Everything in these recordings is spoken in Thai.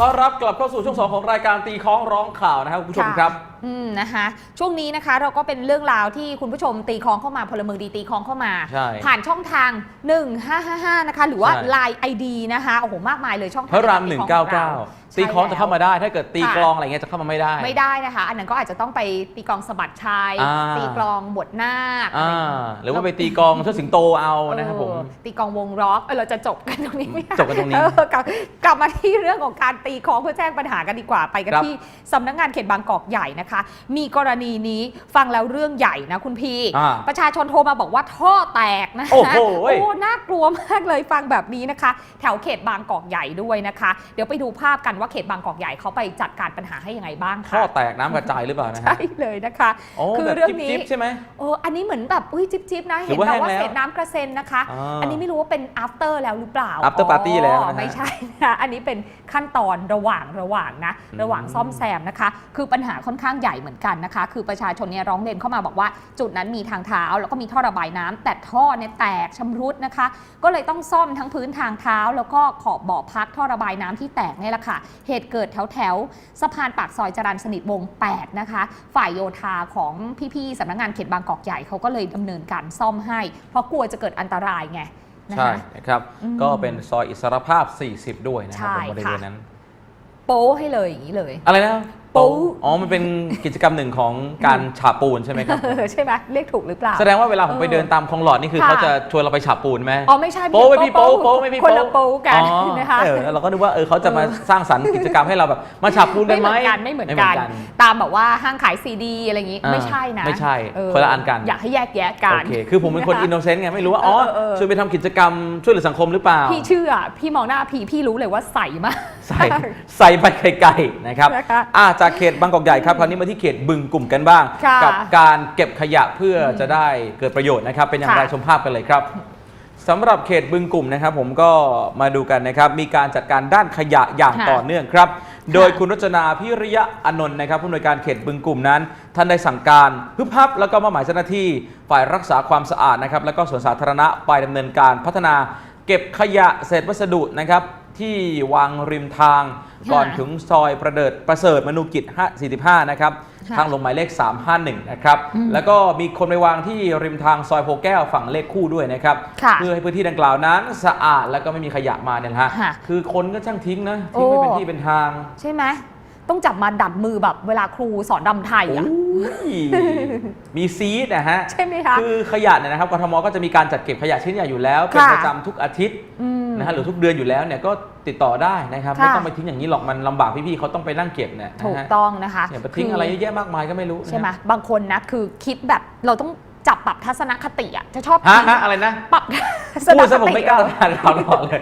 ต้อนรับกลับเข้าสู่ช่วงสองของรายการตีค้องร้องข่าวนะครับคุณผู้ชมครับ นะคะช่วงนี้นะคะเราก็เป็นเรื่องราวที่คุณผู้ชมตีคล้องเข้ามาพลเมืองดีตีคล้องเข้ามา ใช่ผ่านช่องทาง 1555 นะคะ หรือว่า ใช่ Line ID นะคะโอ้โหมากมายเลยช่องทางพระรามกหนึ่งตีเก้าขอเก้าเราตีคล้องจะเข้ามาใช่ได้ ถ้าเกิดตีค่ะกลองอะไรเงี้ยจะเข้ามาไม่ได้แล้วไม่ได้นะคะ อันนั้นก็อาจจะต้องไปตีกลองสะบัดชัยอ่า ตีกลองบทนาคอะไรอ่าอย่างเงี้ยหรือว่าไปตีกลองเชิดสิงโตเอานะครับผม เออตีกลองวงร็อกเออเราจะจบกันตรงนี้ไหมคะจบกันตรงนี้เออกลับกลับมาที่เรื่องของการตีคล้องเพื่อแจ้งปัญหากันดีกว่าไปกันครับ ที่สำนักงานเขตบางกอกใหญ่นะคะมีกรณีนี้ฟังแล้วเรื่องใหญ่นะคุณพี่ อ่าประชาชนโทรมาบอกว่าท่อแตกนะคะโอ้โห โอ้น่ากลัวมากเลยฟังแบบนี้นะคะ แถวเขตบางกอกใหญ่ด้วยนะคะ เดี๋ยวไปดูภาพกันว่าเขตบางกอกใหญ่เขาไปจัดการปัญหาให้ยังไงบ้างท่อค่ะแตกน้ำกระจายหรือเปล่านะฮะใช่เลยนะคะโอ้คือแบบเรื่องนี้ จิ๊บๆใช่ไหมเอออันนี้เหมือนแบบอุ้ยจิ๊บจิบๆนะ หรืเห็อนว่าแบบว่าแห้งแล้วเศษน้ำกระเซ็นนะคะ อ่าอันนี้ไม่รู้ว่าเป็น after แล้วหรือเปล่า after party แล้วนะฮะไม่ใช่นะ อันนี้เป็นขั้นตอนระหว่างระหว่างนะอืมระหว่างซ่อมแซมนะคะ คือปัญหาค่อนข้างใหญ่เหมือนกันนะคะ คือประชาชนเนี่ยร้องเรียนเข้ามาบอกว่า จุดนั้นมีทางเท้าแล้วก็มีท่อระบายน้ำแต่ท่อเนี่ยแตกชำรุดนะคะ ก็เลยต้องซ่อมทั้งพื้นทางเท้า แล้วก็ขอบบ่อพักท่อระบายน้ำที่แตกเนี่ยแหละค่ะ เหตุเกิดแถวแถวๆสะพานปากซอยจรัญสนิทวงศ์8นะคะ ฝ่ายโยธาของพี่ๆสำนักงานเขตบางกอกใหญ่เขาก็เลยดำเนินการซ่อมให้ เพราะกลัวจะเกิดอันตรายไงนะใช่คะนะครับอืมก็เป็นซอยอิสรภาพ 40 ด้วยนะครับใช่ผมบริเวณค่ะนั้น โป๊ให้เลยอย่างนี้เลย อะไรนะโป๊อ๋อ มันเป็นกิจกรรมหนึ่งของการฉาบปูนใช่ไหมครับใช่ไหมเรียกถูกหรือเปล่า แสดงว่าเวลาผมไปเออเดินตามคลองหลอดนี่คือค่ะเขาจะชวนเราไปฉาบปูนไหมอ๋อไม่ใช่โป๊ไม่พี่โป๊โป๊ไม่พี่คนละโป๊กันอ๋อนะคะเออเราก็นึกว่าเออเขาจะมาสร้างสรรค์กิจกรรมให้เราแบบมาฉาบปูนกันไหมไม่เหมือนกันไม่เหมือนกัน ตามแบบว่าห้างขายซีดีอะไรอย่างงี้อ่าไม่ใช่นะไม่ใช่เคนละอันกัน อยากให้แยกแยะกันโอเคคือผมเป็นคนนะคะอินโนเซนต์ไงไม่รู้ว่าอ๋อเออเออชวนไปทำกิจกรรมช่วยเหลือสังคมหรือเปล่าพี่เชื่อพี่มองหน้าพี่พี่รู้เลยว่าใสมาก ใส่ใส่ไปไกลๆนะครับนะคะอะจากเขตบางกอกใหญ่ครับคราวนี้มาที่เขตบึงกลุ่มกันบ้าง ค่ะกัการเก็บขยะเพื่ออจะได้เกิดประโยชน์นะครับ เป็นอย่างไรค่ะ ชมภาพกันเลยครับสำหรับเขตบึงกลุ่มนะครับ ผมก็มาดูกันนะครับ มีการจัดการด้านขยะอย่างค่ะ ต่อเนื่องครับ โดยคุณรจนาพิริยะอานนท์นะครับผู้อำนวยการเขตบึงกลุ่มนั้น ท่านได้สั่งการฮึบฮับแล้วก็มอบหมายเจ้าหน้าที่ฝ่ายรักษาความสะอาดนะครับ แล้วก็สวนสาธารณะไปดำเนินการพัฒนา เก็บขยะเศษวัสดุนะครับ ที่วางริมทาง ค่ะก่อนถึงซอยประเดิดประเสริฐมนูกิจ5 45 นะครับ ค่ะทางลงหมายเลข 351 นะครับ อืมแล้วก็มีคนไปวางที่ริมทางซอยโพแก้วฝั่งเลขคู่ด้วยนะครับ ค่ะเพื่อให้พื้นที่ดังกล่าวนั้นสะอาดแล้วก็ไม่มีขยะมาเนี่ยนะฮะ ค่ะคือคนก็ช่างทิ้งนะ ทิ้งไม่โอ้เป็นที่เป็นทาง ใช่ไหมต้องจับมาดัดมือแบบเวลาครูสอนดำไทยโอ้อะยมีซีดนะฮะ ใช่ไหมคะ คือขยะเนี่ยนะครับกทมก็จะมีการจัดเก็บขยะชิ้นใหญ่อยู่แล้ว เป็นค่ะประจำทุกอาทิตย์ อืม นะฮะหรือทุกเดือนอยู่แล้วเนี่ยก็ติดต่อได้นะครับค่ะไม่ต้องไปทิ้งอย่างนี้หรอกมันลำบากพี่ๆเขาต้องไปนั่งเก็บเนี่ยนะถูกฮะต้องนะคะเนี่ยไปทิ้งอะไรเยอะแยะมากมายก็ไม่รู้นะฮะใช่ไหมบางคนนะคือคิดแบบเราต้องจับปรับทัศนคติอะจะชอบฮะทิ้งฮะอะไรนะปรับทัศนพูดคซะผมติ ไม่กล้าทานเราหรอกเลย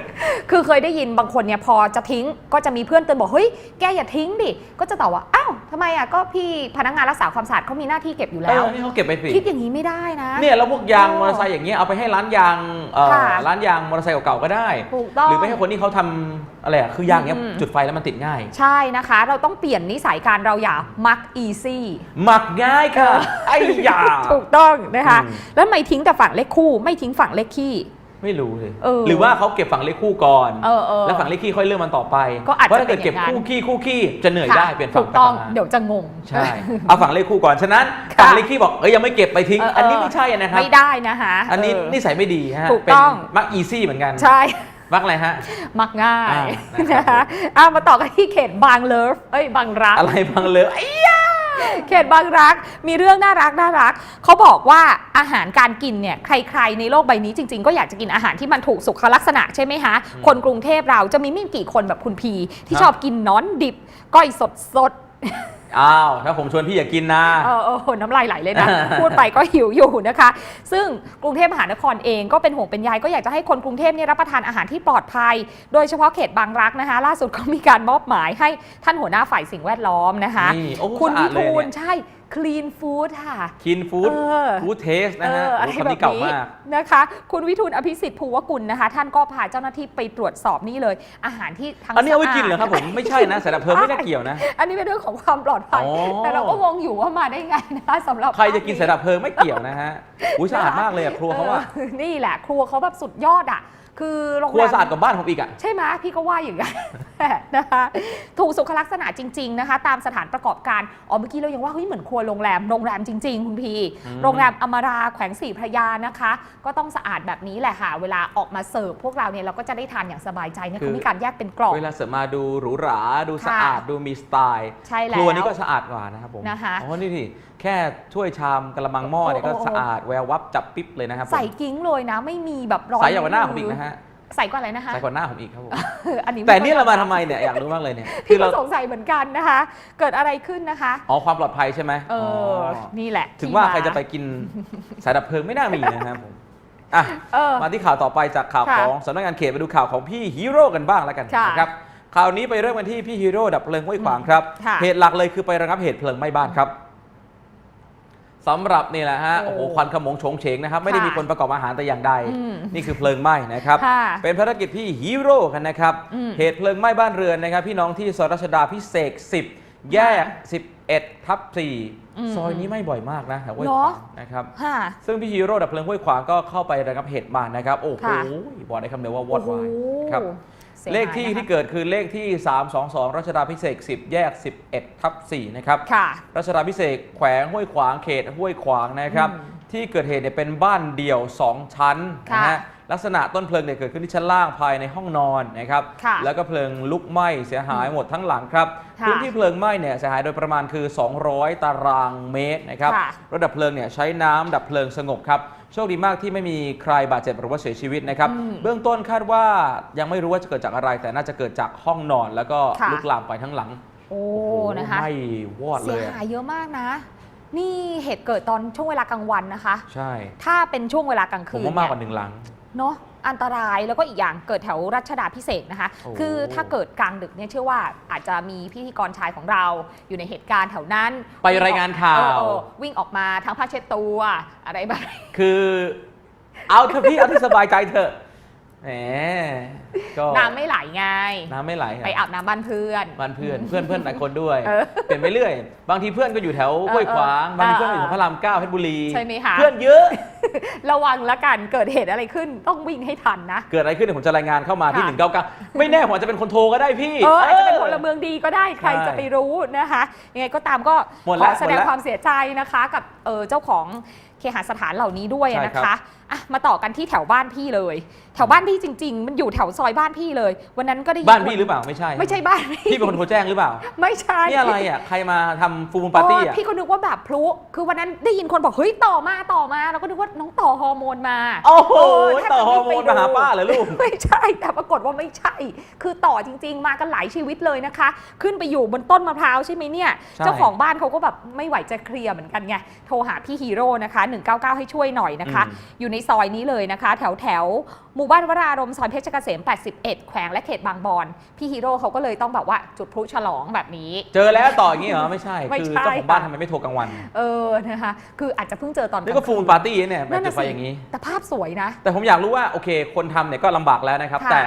คือเคยได้ยินบางคนเนี่ยพอจะทิ้งก็จะมีเพื่อนเตือนบอกเฮ้ยแกอย่าทิ้งดิก็จะตอบว่าอ้าว ทำไมอะก็พี่พนักงานรักษาความสะอาดเขามีหน้าที่เก็บอยู่เอแล้วอนี่เขาเก็บไปสิคิดอย่างนี้ไม่ได้นะ เนี่ยแล้วพวกยางเออมอเตอร์ไซค์อย่างเงี้ยเอาไปให้ร้านยางเอ่อค่ะ ร้านยางมอเตอร์ไซค์เก่าๆก็ได้ ถูกต้อง หรือไม่ให้คนที่เขาทำอะไรอะคือยางเนี้ยอืม จุดไฟแล้วมันติดง่าย ใช่นะคะ เราต้องเปลี่ยนนิสัยการเราอย่ามักอีซี่ หมักง่ายค่ะ ไอ้ยา ถูกต้องนะคะ อืม แล้วทำไม่ทิ้งแต่ฝั่งเลขคู่ ไม่ทิ้งฝั่งเลขขี้ ไม่รู้เลยเออหรือว่าเขาเก็บฝั่งเลขคู่ก่อนเออเออแล้วฝั่งเลขขี้ค่อยเลื่อนมันต่อไปก็อาจจะเพราะถ้าเกิดเก็บเป็นอย่างนั้น คู่ขี้คู่ขี้จะเหนื่อยค่ะได้เปลี่ยนฝั่ถูงกต้องไปฝั่งมาเดี๋ยวจะงง ใช่เอาฝั่งเลขคู่ก่อนฉะนั้นค่ะฝั่งเลขขี้บอกเอ้ยยังไม่เก็บไปทิ้งเออเอออั อันนี้ไม่ใช่นะครับ ไม่ได้นะคะอันนี้เนิสัยไม่ดีฮะถูกเป็นต้อง มักอีซี่เหมือนกันใช่ มักอะไรฮะ มักง่ายอ่านะครับ นะคะอะมาต่อกันที่เขตบางเลิฟเอ้ยบางรัก อะไรบางเลยไอ้ยา เขตบางรักมีเรื่องน่ารักน่ารักเขาบอกว่าอาหารการกินเนี่ยใครๆในโลกใบนี้จริง ๆ ก็อยากจะกินอาหารที่มันถูกสุขลักษณะใช่ไหมคะคนกรุงเทพเราจะมีไม่กี่คนแบบคุณพีที่ชอบกินน้อนดิบก้อยสดสด อ้าว ถ้าผมชวนพี่อย่ากินนะๆเออเออโหน้ำลายไหลเลยนะ พูดไปก็หิวอยู่นะคะ ซึ่งกรุงเทพมหานครเองก็เป็นห่วงเป็นใยก็อยากจะให้คนกรุงเทพเนี่ยรับประทานอาหารที่ปลอดภัย โดยเฉพาะเขตบางรักนะคะ ล่าสุดก็มีการมอบหมายให้ท่านหัวหน้าฝ่ายสิ่งแวดล้อมนะคะ นี่โอ้คุณสะอาวิดเลยทูลเนี่ย ใช่ clean food ค่ะกินฟู้ดเออ ฟู้ดเทสเอนะฮะออะไรโอ้แบคำบนี้เก่านี้มาก นะคะ คุณวิทูลอภิสิทธิ์ภูวกุลนะคะ ท่านก็พาเจ้าหน้าที่ไปตรวจสอบนี่เลย อาหารที่ทั้งอันนี้เอาไว้สะดกินเหรอครับผม ไม่ใช่นะสารเพลิงไม่น่าเกี่ยวนะ อันนี้เป็นเรื่องของความปลอดภัย อ๋อ แต่เราก็งงอยู่ว่ามาได้ไงนะคะสำหรับใครจะกินสารเพลิงไม่เกี่ยวนะฮะอุ้ยสะอาดมากเลยอะครัวเขาอะออนี่แหละ ครัวเขาแบบสุดยอดอะ คือโรงครัวแรมสะอาดกว่าบ้านผมอีกอะ ใช่ไหมพี่ก็ว่าอย่างนั้นหละ นะคะถูกสุขลักษณะจริง ๆ นะคะ ตามสถานประกอบการอ๋อเมื่อกี้เรายังว่าเฮ้ยเหมือนครัวโรงแรมโรงแรมจริง ๆ คุณพีอืมโรงแรมอมราแขวงศรีพระยานะคะ ก็ต้องสะอาดแบบนี้แหละค่ะ เวลาออกมาเสิร์ฟพวกเราเนี่ยเราก็จะได้ทานอย่างสบายใจเนี่ยคือเขามีการแยกเป็นกล่อง เวลาเสิร์ฟมาดูหรูหราดูค่ะสะอาดดูมีสไตล์ใช่แล้วครัวนี้ก็สะอาดกว่านะครับผมนะคะอ๋อนี่ที่แค่ถ้วยชามกระมังหม้อเนี่ยโอ้ก็โอ้สะอาดแวววับจับปิ๊บเลยนะครับผมใส่กิ้งเลยนะ ไม่มีแบบรอยใส่อย่างกว่าหน้าผมอีกนะฮะ ใส่กว่าอะไรนะคะใส่กว่าหน้าผมอีกครับผมเอออันนี้แต่นี่เรามาทำไมเนี่ยอยากรู้มากเลยเนี่ยคืพี่อก็เราสงสัยเหมือนกันนะคะ เกิดอะไรขึ้นนะคะ อ๋อความปลอดภัยใช่ไหมเออ นี่แหละ ถึงที่ว่ามาใครจะไปกินสายดับเพลิงไม่น่ามีนะครับผมอะเออมาที่ข่าวต่อไปจากข่าวค่ะของสำนักงานเขตไปดูข่าวของพี่ฮีโร่กันบ้างแล้วกันค่ะนะครับข่าวนี้ไปเริ่มกันที่พี่ฮีโร่ดับเพลิงห้วยขวางครับค่ะเหตุหลักเลยคือไประงับเหตุเพลิงไหม้บ้านครับ สำหรับนี่แหละฮะโอ้โอ้โหควันขโมงโฉงเฉงนะครับ ไม่ได้ค่ะมีคนประกอบอาหารแต่อย่างใด อืมนี่คือเพลิงไหม้นะครับ ค่ะเป็นภารกิจพี่ฮีโร่กันนะครับ อืมเหตุเพลิงไหม้บ้านเรือนนะครับ พี่น้องที่ซอยรัชดาพิเศษก10 แยก 11 ทับอืม4ซอยนี้ไหม้บ่อยมากนะแถวห้วยเหรขอวางนะครับ ค่ะ ซึ่งพี่ฮีโร่ดับเพลิงห้วยขวางก็เข้าไประงับเหตุมานะครับ โอ้โหค่ะ บอกได้คำเดียวว่าวอดวายโอ้โหครับ สียหายเลขที่นะคะ ที่เกิดคือเลขที่ 322 รัชดาพิเศษก10 แยก 11 ทับ 4 นะครับ ค่ะ รัชดาพิเศษกแขวงห้วยขวางเขตห้วยขวางนะครับ อืมที่เกิดเหตุเนี่ยเป็นบ้านเดี่ยว 2 ชั้นค่ะนะฮะลักษณะต้นเพลิงเนี่ยเกิดขึ้นที่ชั้นล่างภายในห้องนอนนะครับ ค่ะแล้วก็เพลิงลุกไหม้เสียหายหมดทั้งหลังครับค่ะ พื้นที่เพลิงไหม้เนี่ยเสียหายโดยประมาณคือ 200 ตารางเมตรนะครับค่ะรถดับเพลิงเนี่ยใช้น้ำดับเพลิงสงบครับโชคดีมากที่ไม่มีใครบาดเจ็บหรือว่าเสียชีวิตนะครับอืมเบื้องต้นคาดว่ายังไม่รู้ว่าจะเกิดจากอะไร แต่น่าจะเกิดจากห้องนอน แล้วก็ค่ะลุกลามไปทั้งหลัง โอ้โอ้โหนะคะไหม้วอดเลเสียยอะหายเยอะมากนะนี่เหตุเกิดตอนช่วงเวลากลางวันนะคะ ใช่ ถ้าเป็นช่วงเวลากลางผคืมนว่ามากกเนี่ว่ายหนึ่งหลัง เนาะ อันตรายแล้วก็อีกอย่างเกิดแถวรัชดาพิเศษกนะคะ โอ้ คือถ้าเกิดกลางดึกเนี่ยเชื่อว่าอาจจะมีพิธีกรชายของเราอยู่ในเหตุการณ์แถวนั้นไปรายงานข่าว เออเออวิ่งออกมาทั้งผ้าเช็ดตัวอะไรแบบนี้ คือเอาเถอะพี่ เอาที่สบายใจเถอะแหมก็น้ำไม่ไหลไง น้ำไม่ไหละไปอาบน้ำบ้านเพื่อน บ้านเพื่อนเพื่อนเพื่อนหลายคนด้วย เออเปลี่ยนไปเรื่อย บางทีเพื่อนก็อยู่แถวห้วยขวางเออเออบางทีเพื่อนก็อยู่แถวพระรามเก้าเพชรบุรี ใช่ไหมคะ เพื่อนเยอะ ระวังละกันเกิดเหตุอะไรขึ้นต้องวิ่งให้ทันนะ เกิดอะไรขึ้นเดี๋ยวผมจะรายงานเข้ามาที่ ค่ะหนึ่งเก้าเก้าไม่แน่ผมอาจจะเป็นคนโทรก็ได้พี่ เอออาจจะเป็นเอพอลเมืองดีก็ได้ใครใช่จะไปรู้นะคะยังไงก็ตามก็หมดขแล้อวแสดงหมดแล้ว ความเสียใจนะคะ กับเออเจ้าของ เคหสถานเหล่านี้ด้วยใช่นะครัคะบอะมาต่อกันที่แถวบ้านพี่เลย แถวบ้านพี่จริง ๆ มันอยู่แถวซอยบ้านพี่เลย วันนั้นก็ได้ยิบ้านพี่หรือเปล่าไม่ใช่ไม่ใช่บ้านพี่พี่เป็นคนโทรแจ้งหรือเปล่าไม่ใช่ นี่อะไรอะใครมาทำฟูลมูลปาร์ตี้อะเพี่ก็นึกว่าแบบพลุ คือวันนั้นได้ยินคนบอกเฮ้ยต่อมาต่อมาเราก็นึกว่าน้องต่อฮอร์โมนมา โอ้โหเแทบต่อจะฮอวิ่ร์งโมไปนมาหาดูป้าเหรอลูก ไม่ใช่ แต่ปรากฏว่าไม่ใช่ คือต่อจริง ๆ มากันหลายชีวิตเลยนะคะ ขึ้นไปอยู่บนต้นมะพร้าวใช่ไหมเนี่ย ใช่ เจ้าของบ้านเขาก็แบบไม่ไหวจะเคลียร์เหมือนกันไง โทรหาพี่ฮีโร่นะคะ199 ให้ช่วยหน่อยนะคะอืมอยู่ในซอยนี้เลยนะคะ แถวแถวหมู่บ้านวรารมณ์ซอยเพชรเกษม 81 แขวงและเขตบางบอน พี่ฮีโร่เขาก็เลยต้องแบบว่าจุดพลุฉลองแบบนี้ เจอแล้วต่ออย่างนี้เหรอ ไม่ใช่ไม่คือใช่เจ้าของบ้านค่ะทำไมไม่โทรกลางวัน เออนะคะ คืออาจจะเพิ่งเจอตอนนี่ก็ฟูลมูลปาร์ตี้เนี่ยแบบนั่นจุน่ะดไฟสิอย่างนี้ แต่ภาพสวยนะ แต่ผมอยากรู้ว่าโอเค คนทำเนี่ยก็ลำบากแล้วนะครับค่ะแต่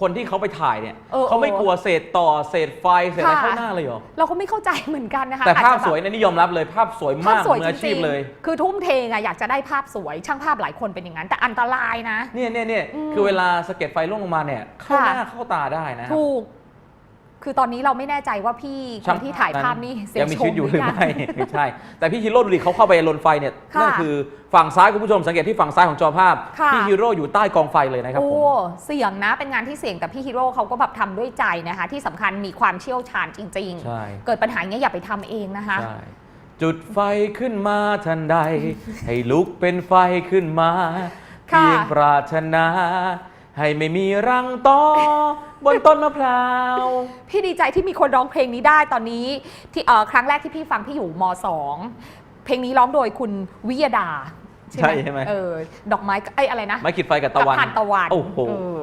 คนที่เขาไปถ่ายเนี่ยเออ เขาไม่เออกลัวเศษต่อเศษไฟเศษอะไรค่ะเข้าหน้าเลยเหรอ เราก็ไม่เข้าใจเหมือนกันนะคะแต่ภาพอจจะบบสวยนะนี่ยอมรับเลยภาพสวยภาพมากสวยมือจอาชีริพงเลย ๆ คือทุ่มเทไงอยากจะได้ภาพสวย ช่างภาพหลายคนเป็นอย่างนั้น แต่อันตรายนะ เนี่ยเนี่ยเนี่ยอืมคือเวลาสะเก็ดไฟล่วงลงมาเนี่ยเข้าค่ะหน้าเข้าตาได้นะ ถูก คือตอนนี้เราไม่แน่ใจว่าพี่คนที่ถ่ายภาพนี่เสียยังมีชชีวิมตอยู่หหรือยัง ไม่ไม่ใช่ แต่พี่ฮีโร่ดูดิเขาเข้าไปลนไฟเนี่ยค่ะนั่นคือฝั่งซ้ายคุณผู้ชมสังเกตที่ฝั่งซ้ายของจอภาพ ค่ะ พี่ฮีโร่อยู่ใต้กองไฟเลยนะครับโอ้ผมเสี่ยงนะเป็นงานที่เสี่ยงแต่พี่ฮีโร่เขาก็แบบทำด้วยใจนะคะ ที่สำคัญมีความเชี่ยวชาญจริง ใช่ ๆ เกิดปัญหาอย่างเงี้ยอย่าไปทำเองนะคะ ใช่ จุดไฟขึ้นมาทันใด ให้ลุกเป็นไฟขึ้นมา ค่ะ เพียงปรารถนา ให้ไม่มีรังต่อ บนต้นมะพร้าว พี่ดีใจที่มีคนร้องเพลงนี้ได้ตอนนี้ที่เอ่อครั้งแรกที่พี่ฟังพี่อยู่ม .2 เพลงนี้ร้องโดยคุณวิยดาใช่ใช่ไหมเออดอกไม้ไอ้ยอะไรนะไม่ขีดไฟกับตะวันกับทานตะวันโอ้โหเออ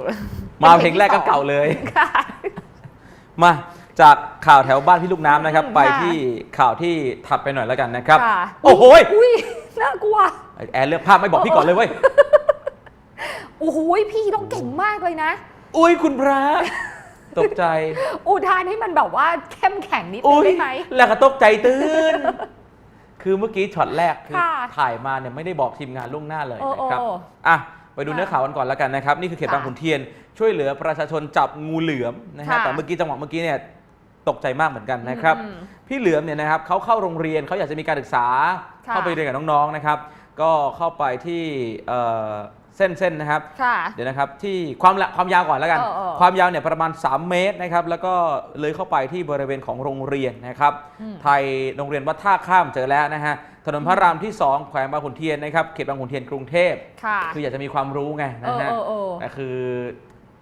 มาเพลงแรกก็เก่าเลย ค่ะ มาจากข่าวแถวบ้านพี่ลูกน้ำนะครับ อืมไปค่ะ ที่ข่าวที่ถัดไปหน่อยแล้วกันนะครับ ค่ะโอ้โหยอุ้ยน่ากลัว แอนเลือกภาพไม่บอกพี่ก่อนเลยเว้ย โอ้โห พี่ต้องเก่งมากเลยนะ อุ้ยคุณพระ ตกใจอุทานให้มันแบบว่าเข้มแข็งนิดนึอุ้งยได้ไหม แล้วก็ตกใจตื่น คือเมื่อกี้ช็อตแรกคือค่ะถ่ายมาเนี่ยไม่ได้บอกทีมงานล่วงหน้าเลยโอ้นะครับโอ้อะไปดูเนื้อข่าวกันก่อนแล้วกันนะครับ นี่คือเขตค่ะบางขุนเทียน ช่วยเหลือประชาชนจับงูเหลือมนะฮะค่ะ แต่เมื่อกี้จังหวะเมื่อกี้เนี่ยตกใจมากเหมือนกันนะครับ อืม พี่เหลือมเนี่ยนะครับเขาเข้าโรงเรียนเขาอยากจะมีการศึกษาค่ะเข้าไปเรียนกับน้องๆนะครับ ก็เข้าไปที่เอ่อ เส้นเส้นนะครับ ค่ะ เดี๋ยวนะครับที่ความละความยาวก่อนแล้วกัน เออเออความยาวเนี่ยประมาณ 3 เมตรนะครับแล้วก็เลยเข้าไปที่บริเวณของโรงเรียนนะครับอืม ไทยโรงเรียนวัดท่าข้ามเจอแล้วนะฮะถนนพระรามที่ 2 แขวงบางขุนเทียนนะครับเขตบางขุนเทียนกรุงเทพค่ะคืออยากจะมีความรู้ไงเอนะอฮะเออเออแต่คือ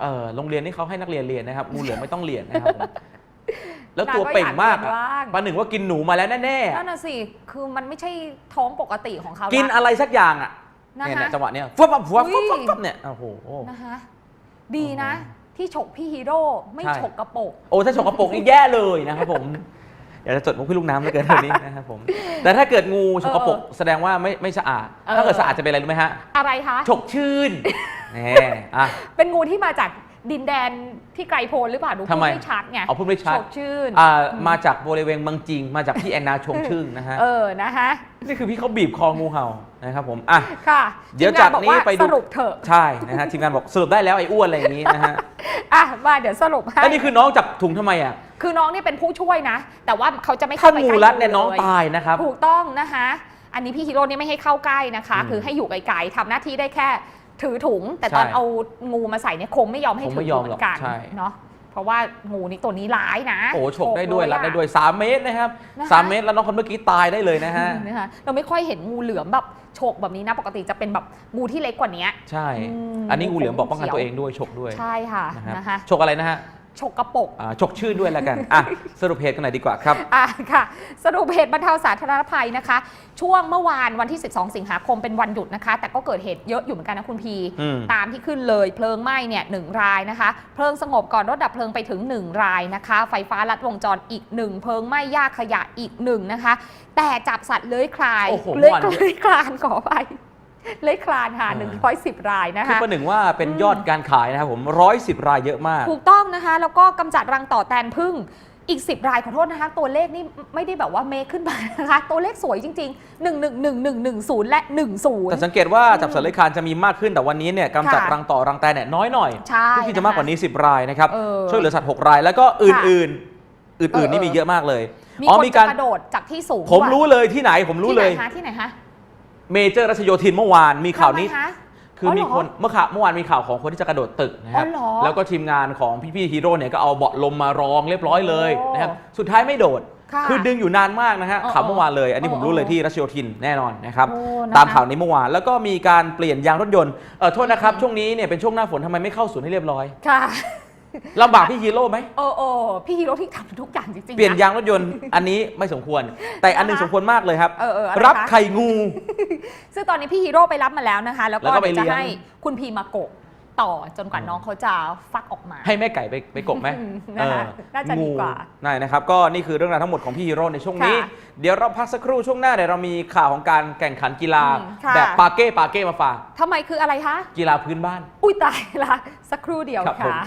เออโรงเรียนนี่เขาให้นักเรียนเรียนนะครับงูเหลือมไม่ต้องเรียนนะครับผมแล้วตัวเป่งมากอะนางก็อยากเรียนบ้างประหนึ่งว่ากินหนูมาแล้วแน่ๆนั่อะนน่ะสิ คือมันไม่ใช่ท้องปกติของเขากินละอะไรสักอย่างอะ นะคะเนี่ยเนี่ยจังหวะเนี้ยฟับฟับฟับอุ้ฟับยฟับเนี่ยโอ้โห นะคะดีนะ ที่ฉกพี่ฮีโร่ไม่ใช่ ฉกกระโปรงโอ้ถ้าฉกกระโปรงนี่แย่เลยนะครับผมอยากจะจดมุกพี่ลูกน้ำเหลือเกินตอนนี้นะครับผม แต่ถ้าเกิดงูฉกกระโปรงแสดงว่าไม่ไม่สะอาดเออถ้าเกิดสะอาดจะเป็นอะไรรู้ไหมฮะอะไรคะ ฉกชื่นแหมอะ เป็นงูที่มาจาก ดินแดนที่ไกลโพ้นหรือเปล่าดูทำพูดไมไม่ชัดไงเอาพูดไม่ชัดฉกชื่นอ่ามาจากบริเวณบางจริง มาจากพี่แอนนาชงชื่นนะฮะเออนะคะนี่คือพี่เขาบีบคองูเห่านะครับผมอะค่ะเดี๋ยวทีมงจากบอกนี้ว่าไปดูสรุปเถอะใช่นะฮะทีมงานบอกสรุปได้แล้วไอ้อ้วนอะไรอย่างนี้นะฮะอะมาเดี๋ยวสรุปให้แล้วนี่คือน้องจับถุงทำไมอะคือน้องนี่เป็นผู้ช่วยนะ แต่ว่าเขาจะไม่ถ้าเข้าไปงูใกล้รัดเนี่ยน้องลตายนะครับถูกต้องนะคะอันนี้พี่ฮีโร่เนี่ยไม่ให้เข้าใกล้นะคะอืมคือให้อยู่ไกลๆทำหน้าที่ได้แค่ ถือถุง แต่ตอนใช่เอางูมาใส่เนี่ยคงไม่ยอมให้คงถืไม่อยอมเหมืหรออกนกันใช่ เนาะเพราะว่างูนี่ตัวนี้ร้ายนะโอ้ฉกได้ด้วยเลยรัดอะได้ด้วย 3 เมตรนะครับนะคะสามเมตรแล้วน้องคนเมื่อกี้ตายได้เลยนะฮะ นะคะเราไม่ค่อยเห็นงูเหลือมแบบฉกแบบนี้นะปกติจะเป็นแบบงูที่เล็กกว่านี้ ใช่ อืมอันนี้งูเหลือมบอกป้องกันเขียวตัวเองด้วยฉกด้วยใช่ค่ะนะครับนะคะฉกอะไรนะฮะ ฉกกระปกอ่าฉกชื่นด้วยแล้วกันอะสรุปเหตุกันหน่อยดีกว่าครับ อะค่ะ สรุปเหตุบรรเทาสาธารณภัยนะคะ ช่วงเมื่อวานวันที่ 12 สิงหาคมเป็นวันหยุดนะคะ แต่ก็เกิดเหตุเยอะอยู่เหมือนกันนะคุณพี อืม ตามที่ขึ้นเลยเพลิงไหม้เนี่ยหนึ่งรายนะคะ เพลิงสงบก่อนรถดับเพลิงไปถึง 1 รายนะคะ ไฟฟ้าลัดวงจรอีก 1 เพลิงไหม้ยากขยะอีก1นะคะ แต่จับสัตว์เลื้อยคลายโอ้โหเลื้อยเมื่อวานเลื้อยคลานขอไป เลื้อยคลานค่ะอ่า110 รายนะคือคะประหนึ่งว่าเป็นอืมยอดการขายนะครับผมร้อยสิบรายเยอะมาก ถูกต้องนะคะ แล้วก็กำจัดรังต่อแตนพึ่งอีก 10 รายขอโทษนะคะ ตัวเลขนี่ไม่ได้แบบว่าเมคขึ้นมานะคะ ตัวเลขสวยจริง ๆ 1 1 1 1 1 0 และแต่10สังเกตว่าจับสัตว์เลื้อยคลานจะมีมากขึ้นแต่วันนี้เนี่ยกำจัดค่ะรังต่อรังแตนเนี่ยน้อยหน่อยใช่ที่จะมากกว่านี้ 10 รายนะครับเออช่วยเหลือสัตว์ 6 ราย แล้วก็อื่นๆ อื่นเอๆอนี่มีเยอะมากเลยมีอ๋อคนมีจะการกระโดดจากที่สูงผมด้วยรู้เลยที่ไหนผมรู้เลยที่ไหนคะที่ไหนคะ เมเจอร์รัชโยธินเมื่อวานมีข่าวนี้ ทำไมคะ คือออเหรอมีคนเมื่อข่าวเมื่อวานมีข่าวของคนที่จะกระโดดตึกนะครับ อ๋อเหรอแล้วก็ทีมงานของพี่ๆฮีโร่เนี่ยก็เอาเบาะลมมารองเรียบร้อยเลยโอ้นะครับ สุดท้ายไม่โดดค่ะคือดึงอยู่นานมากนะฮะเออข่าวเมื่อวานเลย อันนี้เออผมรู้เลยเออที่รัชโยธินแน่นอนนะครับ โอ้นะคะ ตามข่าวนี้เมื่อวาน แล้วก็มีการเปลี่ยนยางรถยนต์ เออโทษนะครับ ช่วงนี้เนี่ยเป็นช่วงหน้าฝนทำไมไม่เข้าศูนย์ให้เรียบร้อย ค่ะ ลำบากพี่ฮีโร่ไหม โอ้โอ้พี่ฮีโร่ที่ทำทุกอย่างจริงๆเปลี่ยนนะยางรถยนต์ อันนี้ไม่สมควร แต่อันหนึงนะคะ สมควรมากเลยครับ เออเอออะไรรับคะไข่งู ซึ่งตอนนี้พี่ฮีโร่ไปรับมาแล้วนะคะ แล้วแล้ก็วก็ไปเดี๋ยวจะเลี้ยง ให้คุณพีมาโกะต่อจนกว่าน้องเขาจะฟักออกมา ให้แม่ไก่ไปไปกบไหมอืมนะคะน่าจะดีกว่างูได้นะครับ ก็นี่คือเรื่องราวทั้งหมดของพี่ฮีโร่ในช่วงนี้ ค่ะเดี๋ยวเราพักสักครู่ช่วงหน้าเดี๋ยวเรามีข่าวของการแข่งขันกีฬา อืมค่ะ แบบปาเก้ปาเก้มาฝากทำไมคืออะไรคะ กีฬาพื้นบ้าน อุ้ยตายละ สักครู่เดียวครับผมค่ะ